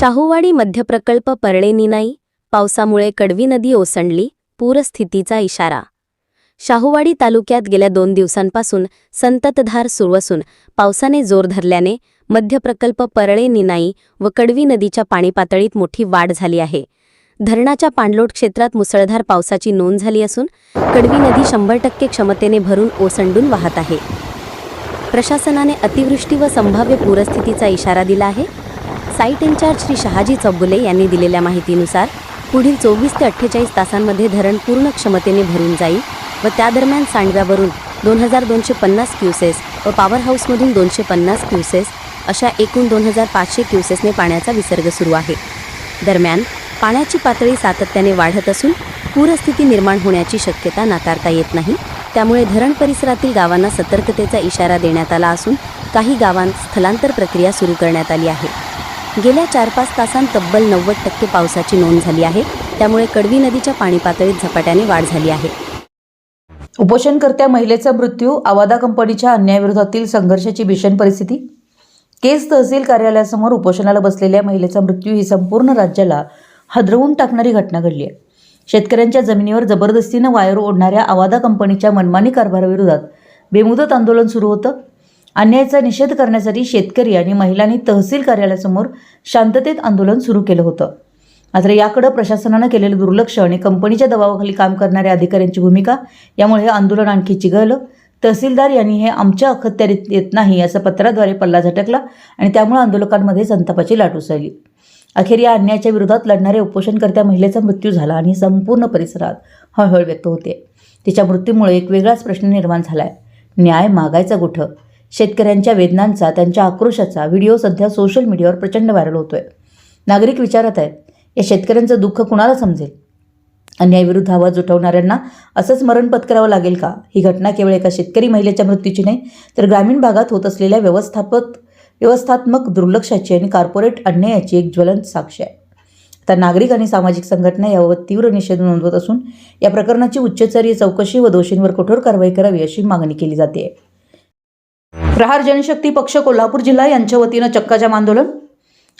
शाहूवाडी मध्यप्रकल्प परळे निनाई पावसामुळे कडवी नदी ओसंडली पूरस्थितीचा इशारा. शाहूवाडी तालुक्यात गेल्या दोन दिवसांपासून संततधार सुरू असून पावसाने जोर धरल्याने मध्यप्रकल्प परळे निनाई व कडवी नदीच्या पाणी पातळीत मोठी वाढ झाली आहे. धरणाच्या पाणलोट क्षेत्रात मुसळधार पावसाची नोंद झाली असून कडवी नदी शंभर टक्के क्षमतेने भरून ओसंडून वाहत आहे. प्रशासनाने अतिवृष्टी व संभाव्य पूरस्थितीचा इशारा दिला आहे. साईट इन्चार्ज श्री शहाजी चौगुले यांनी दिलेल्या माहितीनुसार पुढील चोवीस ते अठ्ठेचाळीस तासांमध्ये धरण पूर्ण क्षमतेने भरून जाईल व त्यादरम्यान सांडव्यावरून दोन हजार दोनशे पन्नास क्युसेस व पॉवर हाऊसमधून दोनशे पन्नास क्युसेस अशा एकूण दोन हजार पाचशे क्युसेसने पाण्याचा विसर्ग सुरू आहे. दरम्यान पाण्याची पातळी सातत्याने वाढत असून पूरस्थिती निर्माण होण्याची शक्यता नाकारता येत नाही. त्यामुळे धरण परिसरातील गावांना सतर्कतेचा इशारा देण्यात आला असून काही गावांत स्थलांतर प्रक्रिया सुरू करण्यात आली आहे. गेल्या चार पाच तासांत तब्बल नव्वद टक्के पावसाची नोंद झाली आहे. त्यामुळे कडवी नदीच्या पाणी पातळीत झपाट्याने वाढ झाली आहे. उपोषणकर्त्या महिलेचा मृत्यू आवादा कंपनीच्या अन्यायाविरोधातील संघर्षाची भीषण परिस्थिती? केस तहसील कार्यालयासमोर उपोषणाला बसलेल्या महिलेचा मृत्यू ही संपूर्ण राज्याला हदरवून टाकणारी घटना घडली आहे. शेतकऱ्यांच्या जमिनीवर जबरदस्तीनं वायर ओढणाऱ्या आवादा कंपनीच्या मनमानी कारभाराविरोधात बेमुदत आंदोलन सुरू होतं. अन्यायाचा निषेध करण्यासाठी शेतकरी आणि महिलांनी तहसील कार्यालयासमोर शांततेत आंदोलन सुरू केलं होतं. मात्र याकडं प्रशासनानं केलेलं दुर्लक्ष आणि कंपनीच्या दबावाखाली काम करणाऱ्या अधिकाऱ्यांची भूमिका यामुळे हे आंदोलन आणखी चिघळलं. तहसीलदार यांनी हे आमच्या अखत्यारीत येत नाही असं पत्राद्वारे पल्ला झटकला आणि त्यामुळे आंदोलकांमध्ये संतापाची लाट उसळली. अखेर या अन्यायाच्या विरोधात लढणाऱ्या उपोषणकर्त्या महिलेचा मृत्यू झाला आणि संपूर्ण परिसरात हळहळ व्यक्त होते. तिच्या मृत्यूमुळे एक वेगळाच प्रश्न निर्माण झाला आहे न्याय मागायचा कुठं शेतकऱ्यांच्या वेदनांचा त्यांच्या आक्रोशाचा व्हिडिओ सध्या सोशल मीडियावर प्रचंड व्हायरल होतोय. नागरिक विचारत आहेत या शेतकऱ्यांचं दुःख कुणाला समजेल? अन्यायाविरुद्ध आवाज उठवणाऱ्यांना असंच मरण पत्करावं लागेल का? ही घटना केवळ एका शेतकरी महिलेच्या मृत्यूची नाही तर ग्रामीण भागात होत असलेल्या व्यवस्थापक व्यवस्थात्मक दुर्लक्षाची आणि कॉर्पोरेट अन्यायाची एक ज्वलंत साक्ष आहे. तर नागरिक आणि सामाजिक संघटना याबाबत तीव्र निषेध नोंदवत असून या प्रकरणाची उच्चस्तरीय चौकशी व दोषींवर कठोर कारवाई करावी अशी मागणी केली जाते प्रहार जनशक्ती पक्ष कोल्हापूर जिल्हा यांच्या वतीनं चक्काजाम आंदोलन.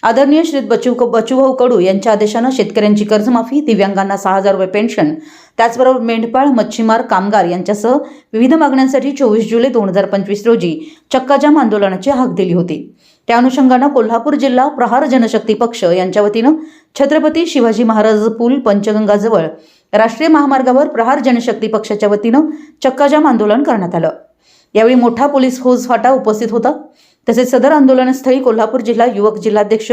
आदरणीय श्री बचू बचूभाऊ कडू यांच्या आदेशानं शेतकऱ्यांची कर्जमाफी दिव्यांगांना सहा हजार रुपये पेन्शन त्याचबरोबर मेंढपाळ मच्छीमार कामगार यांच्यासह विविध मागण्यांसाठी चोवीस जुलै दोन हजार पंचवीस रोजी चक्काजाम आंदोलनाची हाक दिली होती. त्या अनुषंगानं कोल्हापूर जिल्हा प्रहार जनशक्ती पक्ष यांच्या वतीनं छत्रपती शिवाजी महाराज पूल पंचगंगाजवळ राष्ट्रीय महामार्गावर प्रहार जनशक्ती पक्षाच्या वतीनं चक्काजाम आंदोलन करण्यात आलं. यावेळी मोठा पोलीस फौज फाटा उपस्थित होता. तसेच सदर आंदोलनस्थळी कोल्हापूर जिल्हा युवक जिल्हाध्यक्ष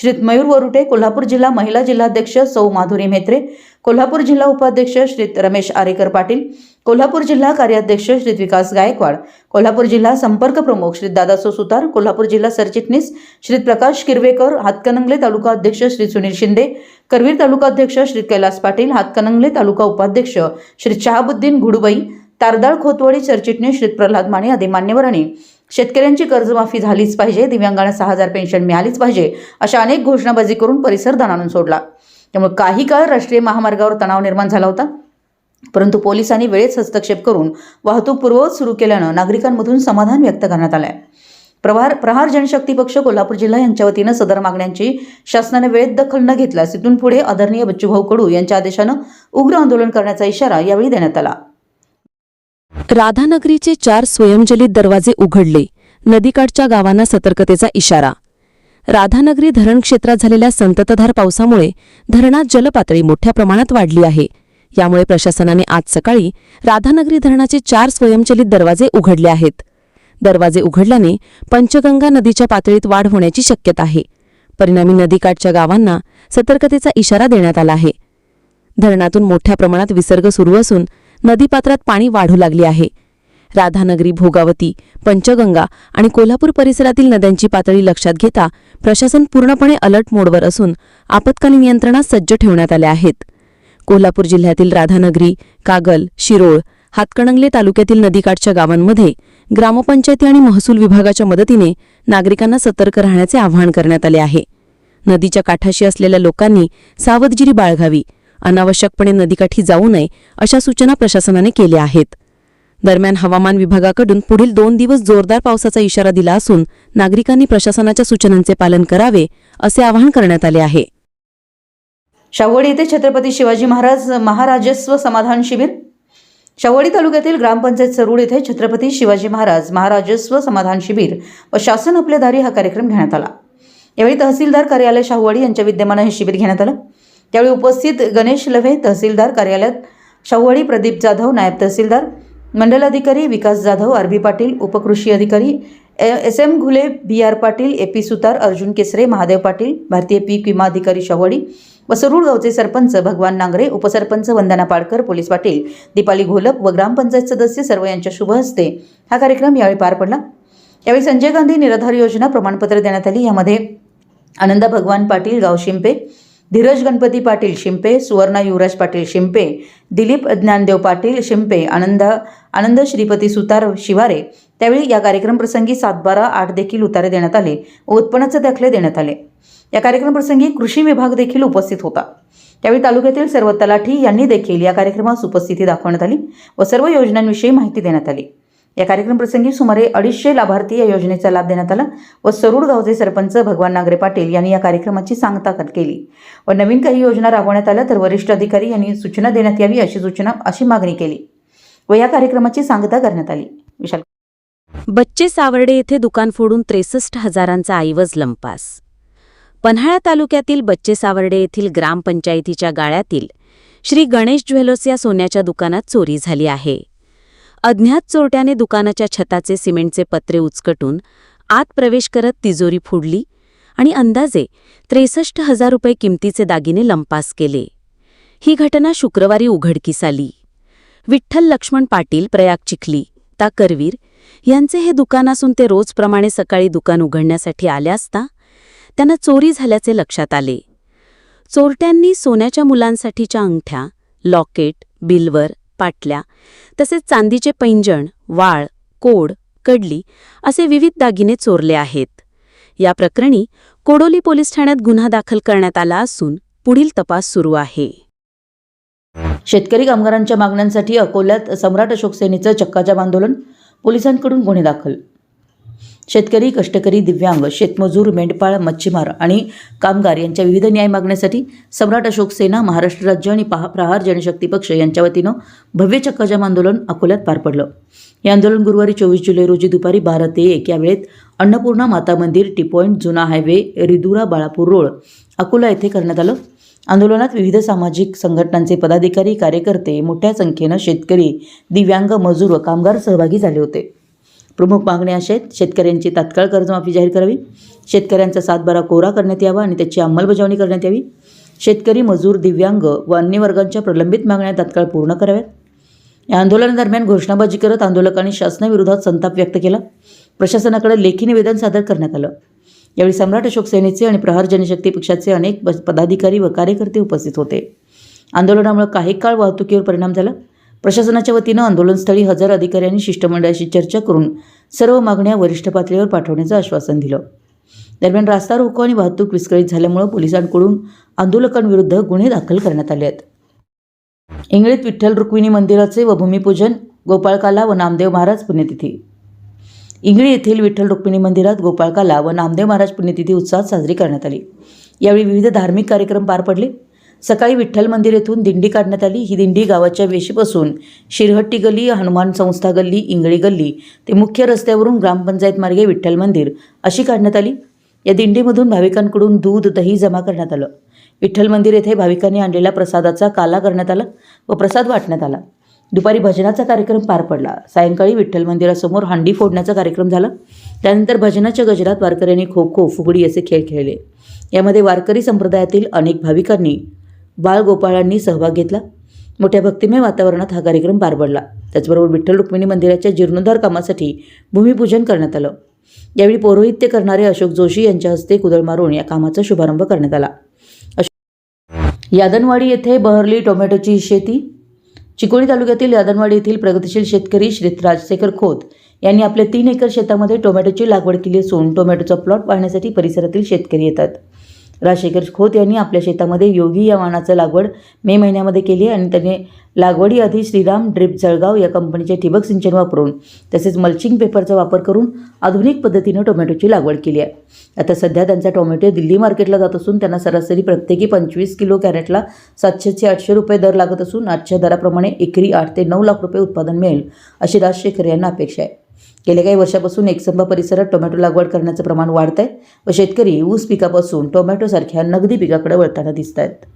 श्री मयूर वरुटे कोल्हापूर जिल्हा महिला जिल्हाध्यक्ष सौ माधुरी म्हेत्रे कोल्हापूर जिल्हा उपाध्यक्ष श्री रमेश आरेकर पाटील कोल्हापूर जिल्हा कार्याध्यक्ष श्री विकास गायकवाड कोल्हापूर जिल्हा संपर्क प्रमुख श्री दादासो सुतार कोल्हापूर जिल्हा सरचिटणीस श्री प्रकाश किरवेकर हातकणंगले तालुका अध्यक्ष श्री सुनील शिंदे करवीर तालुका अध्यक्ष श्री कैलास पाटील हातकणंगले तालुका उपाध्यक्ष श्री शहाबुद्दीन घुडुबाई तारदाळ खोतवाडी सरचिटणीस श्री प्रल्हाद माने आदी मान्यवरांनी शेतकऱ्यांची कर्जमाफी झालीच पाहिजे दिव्यांगांना सहा हजार पेन्शन मिळालीच पाहिजे अशा अनेक घोषणाबाजी करून परिसर दणानून सोडला. त्यामुळे काही काळ राष्ट्रीय महामार्गावर तणाव निर्माण झाला होता. परंतु पोलिसांनी वेळेत हस्तक्षेप करून वाहतूक पूर्ववत सुरू केल्यानं नागरिकांमधून समाधान व्यक्त करण्यात आलं आहे प्रहार प्रहार जनशक्ती पक्ष कोल्हापूर जिल्हा यांच्या वतीनं सदर मागण्यांची शासनाने वेळेत दखल न घेतल्यास तिथून पुढे आदरणीय बच्चूभाऊ कडू यांच्या आदेशानं उग्र आंदोलन करण्याचा इशारा यावेळी देण्यात आला. राधानगरीचे चार स्वयंचलित दरवाजे उघडले. नदीकाठच्या गावांना सतर्कतेचा इशारा. राधानगरी धरण क्षेत्रात झालेल्या संततधार पावसामुळे धरणात जलपातळी मोठ्या प्रमाणात वाढली आहे. यामुळे प्रशासनाने आज सकाळी राधानगरी धरणाचे चार स्वयंचलित दरवाजे उघडले आहेत. दरवाजे उघडल्याने पंचगंगा नदीच्या पातळीत वाढ होण्याची शक्यता आहे. परिणामी नदीकाठच्या गावांना सतर्कतेचा इशारा देण्यात आला आहे. धरणातून मोठ्या प्रमाणात विसर्ग सुरू असून नदीपात्रात पाणी वाढू लागले आहे. राधानगरी भोगावती पंचगंगा आणि कोल्हापूर परिसरातील नद्यांची पातळी लक्षात घेता प्रशासन पूर्णपणे अलर्ट मोडवर असून आपत्कालीन यंत्रणा सज्ज ठेवण्यात आल्या आहेत. कोल्हापूर जिल्ह्यातील राधानगरी कागल शिरोळ हातकणंगले तालुक्यातील नदीकाठच्या गावांमध्ये ग्रामपंचायती आणि महसूल विभागाच्या मदतीने नागरिकांना सतर्क राहण्याचे आवाहन करण्यात आले आहे. नदीच्या काठाशी असलेल्या लोकांनी सावधगिरी बाळगावी. अनावश्यकपणे नदीकाठी जाऊ नये अशा सूचना प्रशासनाने केल्या आहेत. दरम्यान हवामान विभागाकडून पुढील दोन दिवस जोरदार पावसाचा इशारा दिला असून नागरिकांनी प्रशासनाच्या सूचनांचे पालन करावे असे आवाहन करण्यात आले आहे. शावडी येथे छत्रपती शिवाजी महाराज महाराजस्व समाधान शिबिर. शाहूवाडी तालुक्यातील ग्रामपंचायत सरूड येथे छत्रपती शिवाजी महाराज महाराजस्व समाधान शिबिर व शासन आपल्या दारी हा कार्यक्रम घेण्यात आला. यावेळी तहसीलदार कार्यालय शाहूवाडी यांच्या विद्यमानं हे शिबिर घेण्यात आलं. त्यावेळी उपस्थित गणेश लव्हे तहसीलदार कार्यालयात शाहूवाडी प्रदीप जाधव नायब तहसीलदार मंडलाधिकारी विकास जाधव आर बी पाटील उपकृषी अधिकारी S M Ghule B R Patil A P Sutar Arjun Kesare Mahadev Patil भारतीय पीक विमा अधिकारी शाहूवाडी व सरूळ गावचे सरपंच भगवान नांगरे उपसरपंच वंदना पाडकर पोलीस पाटील दीपाली घोलप व ग्रामपंचायत सदस्य सर्व यांच्या शुभ हस्ते हा कार्यक्रम यावेळी पार पडला. यावेळी संजय गांधी निराधार योजना प्रमाणपत्र देण्यात आली. यामध्ये आनंदा भगवान पाटील गाव शिंपे धीरज गणपती पाटील शिंपे सुवर्णा युवराज पाटील शिंपे दिलीप ज्ञानदेव पाटील शिंपे आनंद आनंद श्रीपती सुतार शिवारे. त्यावेळी या कार्यक्रमप्रसंगी सात बारा आठ देखील उतारे देण्यात आले व उत्पन्नाचे दाखले देण्यात आले. या कार्यक्रमप्रसंगी कृषी विभाग देखील उपस्थित होता. त्यावेळी तालुक्यातील सर्व तलाठी यांनी देखील या कार्यक्रमास उपस्थिती दाखवण्यात आली व सर्व योजनांविषयी माहिती देण्यात आली. या कार्यक्रमप्रसंगी सुमारे अडीचशे लाभार्थी या योजनेचा लाभ देण्यात आला व सरूड गावचे सरपंच भगवान नागरे पाटील यांनी या कार्यक्रमाची सांगता केली. व नवीन काही योजना राबवण्यात आल्या तर वरिष्ठ अधिकारी यांनी सूचना देण्यात यावी अशी सूचना अशी मागणी केली व या कार्यक्रमाची सांगता करण्यात आली. विशाल बच्चे सावर्डे येथे दुकान फोडून त्रेसष्ट हजारांचा ऐवज लंपास. पन्हाळा तालुक्यातील बच्चे सावर्डे येथील ग्रामपंचायतीच्या गाळ्यातील श्री गणेश ज्वेलर्स या सोन्याच्या दुकानात चोरी झाली आहे. अज्ञात चोरट्याने दुकानाच्या छताचे सिमेंटचे पत्रे उचकटून आत प्रवेश करत तिजोरी फोडली आणि अंदाजे त्रेसष्ट हजार रुपये किमतीचे दागिने लंपास केले. ही घटना शुक्रवारी उघडकीस आली. विठ्ठल लक्ष्मण पाटील प्रयाग चिखली ता करवीर यांचे हे दुकान असून ते रोजप्रमाणे सकाळी दुकान उघडण्यासाठी आले असता त्यांना चोरी झाल्याचे लक्षात आले. चोरट्यांनी सोन्याच्या मुलांसाठीच्या अंगठ्या लॉकेट बिलवर पाटल्या तसेच चांदीचे पैंजण वाळ कोड कडली असे विविध दागिने चोरले आहेत. या प्रकरणी कोडोली पोलीस ठाण्यात गुन्हा दाखल करण्यात आला असून पुढील तपास सुरू आहे. शेतकरी कामगारांच्या मागण्यांसाठी अकोल्यात सम्राट अशोक सेनेचं चक्काजाम आंदोलन पोलिसांकडून गुन्हे दाखल शेतकरी कष्टकरी दिव्यांग शेतमजूर मेंढपाळ मच्छीमार आणि कामगार यांच्या विविध न्याय मागण्यासाठी सम्राट अशोक सेना महाराष्ट्र राज्य आणि पहा प्रहार जनशक्ती पक्ष यांच्या वतीनं भव्य चक्काजाम आंदोलन अकोल्यात पार पडलं. हे आंदोलन गुरुवारी चोवीस जुलै रोजी दुपारी बारा ते एक या वेळेत अन्नपूर्णा माता मंदिर टी पॉईंट जुना हायवे रिदुरा बाळापूर रोड अकोला येथे करण्यात आलं. आंदोलनात विविध सामाजिक संघटनांचे पदाधिकारी कार्यकर्ते मोठ्या संख्येनं शेतकरी दिव्यांग मजूर व कामगार सहभागी झाले होते. प्रमुख मागण्या अशा आहेत. शेतकऱ्यांची तात्काळ कर्जमाफी जाहीर करावी. शेतकऱ्यांचा सातबारा कोरा करण्यात यावा आणि त्याची अंमलबजावणी करण्यात यावी. शेतकरी मजूर दिव्यांग व अन्य वर्गांच्या प्रलंबित मागण्या तात्काळ पूर्ण कराव्यात. या आंदोलनादरम्यान घोषणाबाजी करत आंदोलकांनी शासनाविरोधात संताप व्यक्त केला. प्रशासनाकडे लेखी निवेदन सादर करण्यात आलं. यावेळी सम्राट अशोक सेनेचे आणि प्रहार जनशक्ती पक्षाचे अनेक पदाधिकारी व कार्यकर्ते उपस्थित होते. आंदोलनामुळे काही काळ वाहतुकीवर परिणाम झाला. प्रशासनाच्या वतीनं आंदोलनस्थळी हजर अधिकाऱ्यांनी शिष्टमंडळाशी चर्चा करून सर्व मागण्या वरिष्ठ पातळीवर पाठवण्याचं आश्वासन दिलं. दरम्यान रास्ता रोको आणि वाहतूक विस्कळीत झाल्यामुळे पोलिसांकडून आंदोलकांविरुद्ध गुन्हे दाखल करण्यात आले आहेत. इंगळीत विठ्ठल रुक्मिणी मंदिराचे व भूमिपूजन गोपाळकाला व नामदेव महाराज पुण्यतिथी. इंगळी येथील विठ्ठल रुक्मिणी मंदिरात गोपाळकाला व नामदेव महाराज पुण्यतिथी उत्साहात साजरी करण्यात आली. यावेळी विविध धार्मिक कार्यक्रम पार पडले. सकाळी विठ्ठल मंदिर येथून दिंडी काढण्यात आली. ही दिंडी गावाच्या वेशीपासून शिरहट्टी गल्ली हनुमान संस्था गल्ली इंगळी गल्ली ते मुख्य रस्त्यावरून ग्रामपंचायत मार्गे विठ्ठल मंदिर अशी काढण्यात आली. या दिंडीमधून भाविकांकडून दूध दही जमा करण्यात आलं. विठ्ठल मंदिर येथे भाविकांनी आणलेल्या प्रसादाचा काला करण्यात आला व प्रसाद वाटण्यात आला. दुपारी भजनाचा कार्यक्रम पार पडला. सायंकाळी विठ्ठल मंदिरासमोर हांडी फोडण्याचा कार्यक्रम झाला. त्यानंतर भजनाच्या गजरात वारकऱ्यांनी खो खो फुगडी असे खेळ खेळले. यामध्ये वारकरी संप्रदायातील अनेक भाविकांनी बाळगोपाळांनी सहभाग घेतला. मोठ्या भक्तिमय वातावरणात हा कार्यक्रम पार पडला. त्याचबरोबर विठ्ठल रुक्मिणी मंदिराच्या जीर्णोद्धार कामासाठी भूमिपूजन करण्यात आलं. यावेळी पौरोहित्य करणारे अशोक जोशी यांच्या हस्ते कुदळ मारून या कामाचा शुभारंभ करण्यात आला. यादनवाडी येथे बहरली टोमॅटोची शेती. चिकोडी तालुक्यातील यादनवाडी येथील प्रगतिशील शेतकरी श्री राजशेखर खोत यांनी आपल्या तीन एकर शेतामध्ये टोमॅटोची लागवड केली असून टोमॅटोचा प्लॉट पाहण्यासाठी परिसरातील शेतकरी येतात. राजशेखर खोत यांनी आपल्या शेतामध्ये योगी या वाहनाचं लागवड मे महिन्यामध्ये केली आहे आणि त्याने लागवडीआधी श्रीराम ड्रिप जळगाव या कंपनीचे ठिबक सिंचन वापरून तसेच मल्चिंग पेपरचा वापर करून आधुनिक पद्धतीनं टोमॅटोची लागवड केली आहे. आता सध्या त्यांचा टोमॅटो दिल्ली मार्केटला जात असून त्यांना सरासरी प्रत्येकी पंचवीस किलो कॅरेटला सातशे ते आठशे रुपये दर लागत असून आजच्या दराप्रमाणे एकरी आठ ते नऊ लाख रुपये उत्पादन मिळेल अशी राजशेखर यांना अपेक्षा आहे. गेल्या काही वर्षापासून एकसंभ परिसरात टोमॅटो लागवड करण्याचं प्रमाण वाढत आहे व शेतकरी ऊस पिकापासून टोमॅटोसारख्या नगदी पिकाकडे वळताना दिसत आहेत